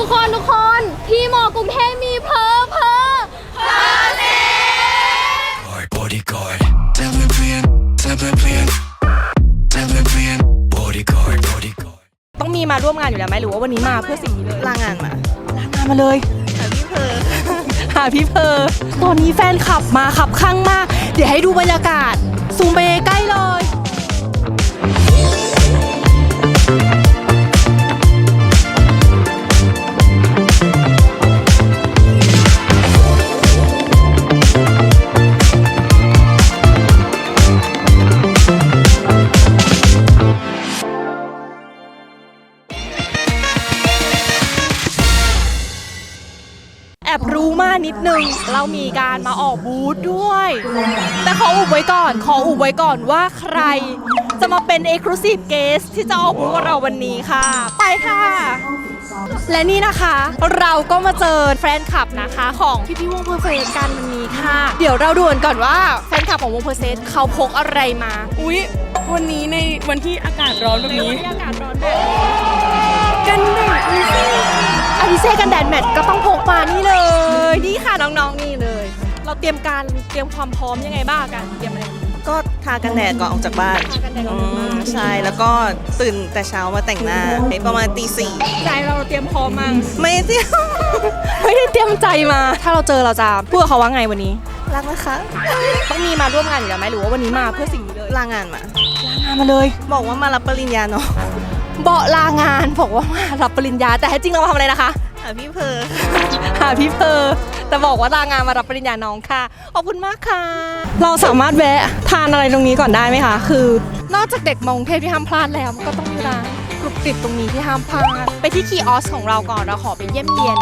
ทุกคนทุกคน ที่มอกรุงเทพมีเพอเพอ Boy, bodyguard. Tell me bien, tell me bien, tell me bien. Bodyguard, bodyguard. ต้องมีมาร่วมงานอยู่แล้วไหมหรือว่าวันนี้มาเพื่อสิ่งนี้เลยลางานมาลางานมาเลยหาพี่เพอหาพี่เพอตอนนี้แฟนขับมาขับข้างมาก เดี๋ยวให้ดูบรรยากาศซูมไปใกล้เลย อบรู้มานิดนึง เรามีการมาออกบูธด้วย แต่ขออุบไว้ก่อน ขออุบไว้ก่อนว่าใครจะมาเป็น Exclusive Guest ที่จะออกบูธกับเราวันนี้ค่ะ ไปค่ะ และนี่นะคะเราก็มาเจอแฟนคลับนะคะของพี่พี่ๆวงเพอร์เฟสกันวันนี้ค่ะ เดี๋ยวเราดูกันก่อนว่าแฟนคลับของวงเพอร์เฟสเขาพกอะไรมา อุ๊ยวันนี้ในวันที่อากาศร้อนแบบนี้อากาศร้อนแบบกัน เซ่กันแดดแมทก็ต้องพกมานี่เลย นี่ค่ะน้องๆนี่เลย เราเตรียมการเตรียมความพร้อมยังไงบ้างกันเตรียมอะไร ก็ทากันแดดก่อนออกจากบ้านทากันแดดก่อนอืออกจากบ้านมใช่แล้วก็ตื่นแต่เช้ามาแต่งหน้าประมาณตีสี่ใจเราเตรียมพร้อมมาไม่เที่ยวไม่ได้เตรียมใจมา ถ้าเราเจอเราจะพูดกับเขาว่าไงวันนี้ รักนะคะต้องมีมาร่วมงานอยู่แล้วไหมหรือว่าวันนี้มาเพื่อสิ่งนี้เลยลางานมา ลางานมาเลย บอกว่ามารับปริญญาเนาะเบาะลางานบอกว่ามารับปริญญาแต่แท้จริงเรามาทำอะไรนะคะ หาพี่เพอหาพี่เพอแต่บอกว่าลางานมารับปริญญาน้องค่ะ ขอบคุณมากค่ะ เราสามารถแวะทานอะไรตรงนี้ก่อนได้ไหมคะ คือนอกจากเด็กมองเทพที่ห้ามพลาดแล้วก็ต้องมีร้านกรุบกริบตรงนี้ที่ห้ามพลาด ไปที่คีออสของเราก่อนเราขอไปเยี่ยมเยียน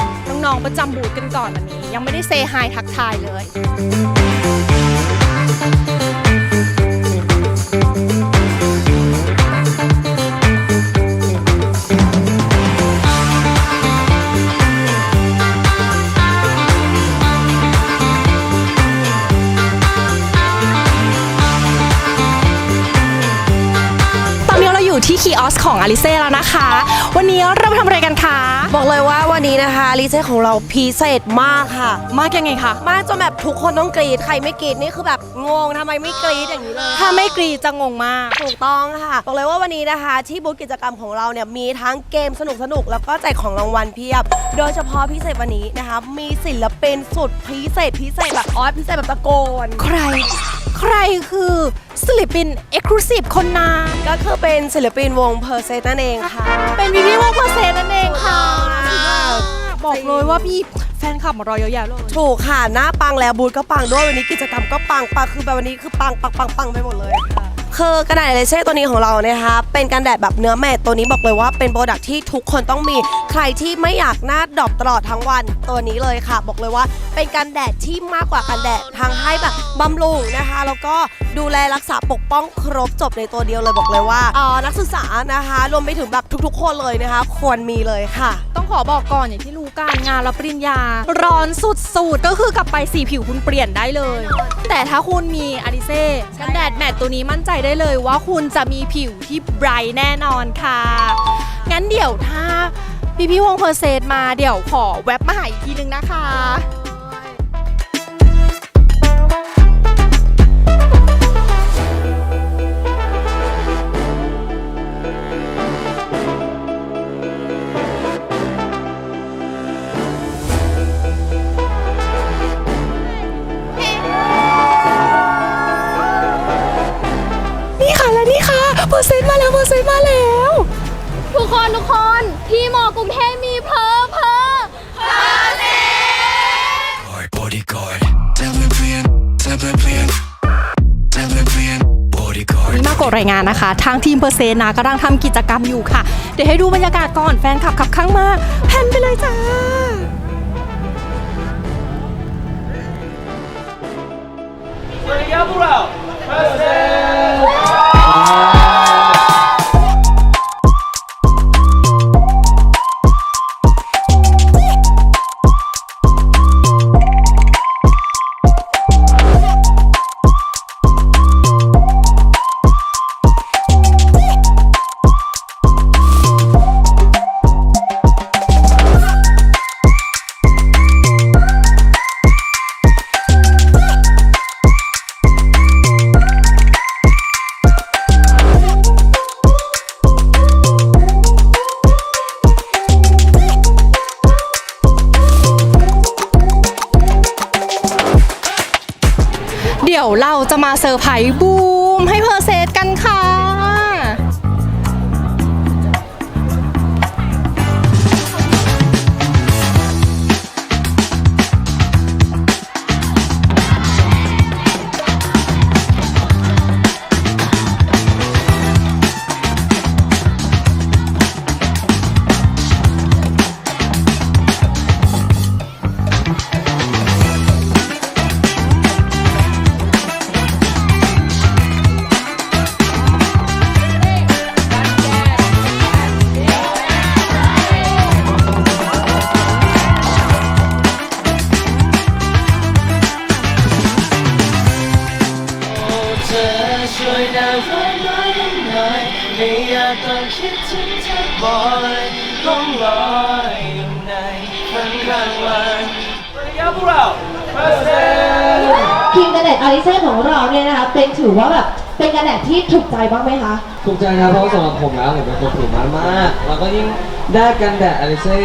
น้องๆประจำบูธกันก่อนวันนี้ ยังไม่ได้เซฮายทักทายเลย อยู่ที่คีออสของอลิเซ่แล้วนะคะ วันนี้เรามาทำอะไรกันคะ บอกเลยว่าวันนี้นะคะรีเจของเราพิเศษมากค่ะ มากยังไงคะมากจนแบบทุกคนต้องกรีดใครไม่กรีดนี่คือแบบงงทำไมไม่กรีดอย่างนี้เลย ถ้าไม่กรีดจะงงมาก ถูกต้องค่ะ บอกเลยว่าวันนี้นะคะ ที่บูธกิจกรรมของเราเนี่ยมีทั้งเกมสนุกสนุกๆแล้วก็แจกของรางวัลเพียบ โดยเฉพาะพิเศษวันนี้นะคะ มีศิลปินสุดพิเศษพิเศษแบบออสพิเศษแบบตะโกน ใคร ใครคือศิลปินเอ็กซ์คลูซีฟคนนั้นก็คือเป็นศิลปินวงเพอร์เซนั่นเองค่ะ เป็นพี่พี่วงเพอร์เซนนั่นเองค่ะค่ะบอกเลยว่าพี่แฟนคลับมารอเยอะแยะเลยถูกค่ะหน้าปังแล้วบูธก็ปังด้วยวันนี้กิจกรรมก็ปังปังคือแบบวันนี้คือปังปังปังปังไปหมดเลยค่ะ คือกระดาษเลเซ่ตัวนี้ของเรานะคะเป็นกันแดดแบบเนื้อแมตต์ตัวนี้บอกเลยว่าเป็นโปรดักที่ทุกคนต้องมีใครที่ไม่อยากหน้าดรอปตลอดทั้งวันตัวนี้เลยค่ะ บอกเลยว่าเป็นกันแดดที่มากกว่ากันแดดทางให้แบบบำรุงนะคะ แล้วก็ดูแลรักษาปกป้องครบจบในตัวเดียวเลยบอกเลยว่าเออนักศึกษานะคะ รวมไปถึงแบบทุกๆ คนเลยนะคะ ควรมีเลยค่ะ ต้องขอบอกก่อนอย่างที่รู้การงานรับปริญญา ร้อนสุดๆก็คือกลับไปสีผิวคุณเปลี่ยนได้เลย แต่ถ้าคุณมีอาริเซ่กันแดดแมตต์ตัวนี้มั่นใจได้เลยว่าคุณจะมีผิวที่ไบรท์แน่นอนค่ะ งั้นเดี๋ยวถ้าพี่พี่วงเพอร์เซตมาเดี๋ยวขอแว็บมาหาอีกทีนึงนะคะ นี่ค่ะและนี่ค่ะเพอร์เซนต์มาแล้วเพอร์เซนต์มาแล้ว ทุกคนทุกคนที่มอกรุงเทพมีเพอเพอ Boy, bodyguard. Tell me bien, tell me bien, tell me bien. Bodyguard. นี่มากดรายงานนะคะ ทางทีมเปอร์เซนต์นะกำลังทำกิจกรรมอยู่ค่ะ เดี๋ยวให้ดูบรรยากาศก่อนแฟนคลับขับข้างมาแพนไปเลยจ้าส มาเซอร์ไพรส์บูมให้เพอร์เซสกันค่ะ ช่วยนำฝันไว้หน่อยไม่อยากต้องคิดถึงเธอบ่อยล่องลอยอยู่ในฝันกลางวันสวัสดีครับพวกเราเฟิร์สเดย์ครีมกันแดดอาริเซ่ของเราเนี่ยนะคะเป็นถือว่าแบบเป็นกันแดดที่ถูกใจบ้างไหมคะ ถูกใจครับเพราะว่าสำหรับผมแล้วผมเป็นคนผิวมันมากแล้วก็ยิ่งได้กันแดดอลิเซ่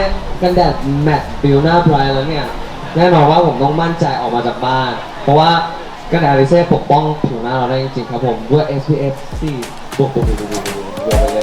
กันแดดแมตต์บิวหน้าไบรท์แล้วเนี่ยแน่นอนว่าผมต้องมั่นใจออกมาจากบ้าน เพราะว่า กันแดาริเซ่ปกป้องผิวหน้าเราได้จริงๆครับผมด้วย SPF 4บวกบวกบวกบวกบวกบวกบวกไปเลย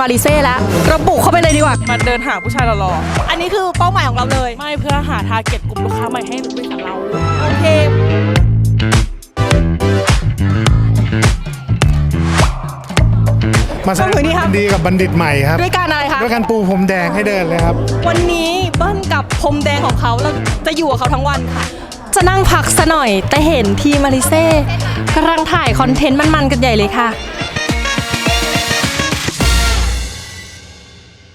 เราเจอทีมาริเซ่แล้วระบุเข้าไปเลยดีกว่า มาเดินหาผู้ชายหล่ออันนี้คือเป้าหมายของเราเลย ๆไม่เพื่อหาทาร์เก็ตกลุ่มลูกค้าใหม่ให้บริษัทเรา โอเค มาแสดงขอบคุณนี่ครับความดีกับบัณฑิตใหม่ครับ ด้วยการอะไรคะ ด้วยการปูพรมแดงให้เดินเลยครับ วันนี้เบิ้ลกับพรมแดงของเขาเราจะอยู่กับเขาทั้งวันค่ะ จะนั่งพักซะหน่อย แต่เห็นทีมาริเซ่กำลังถ่ายคอนเทนต์มันๆกันใหญ่เลยค่ะ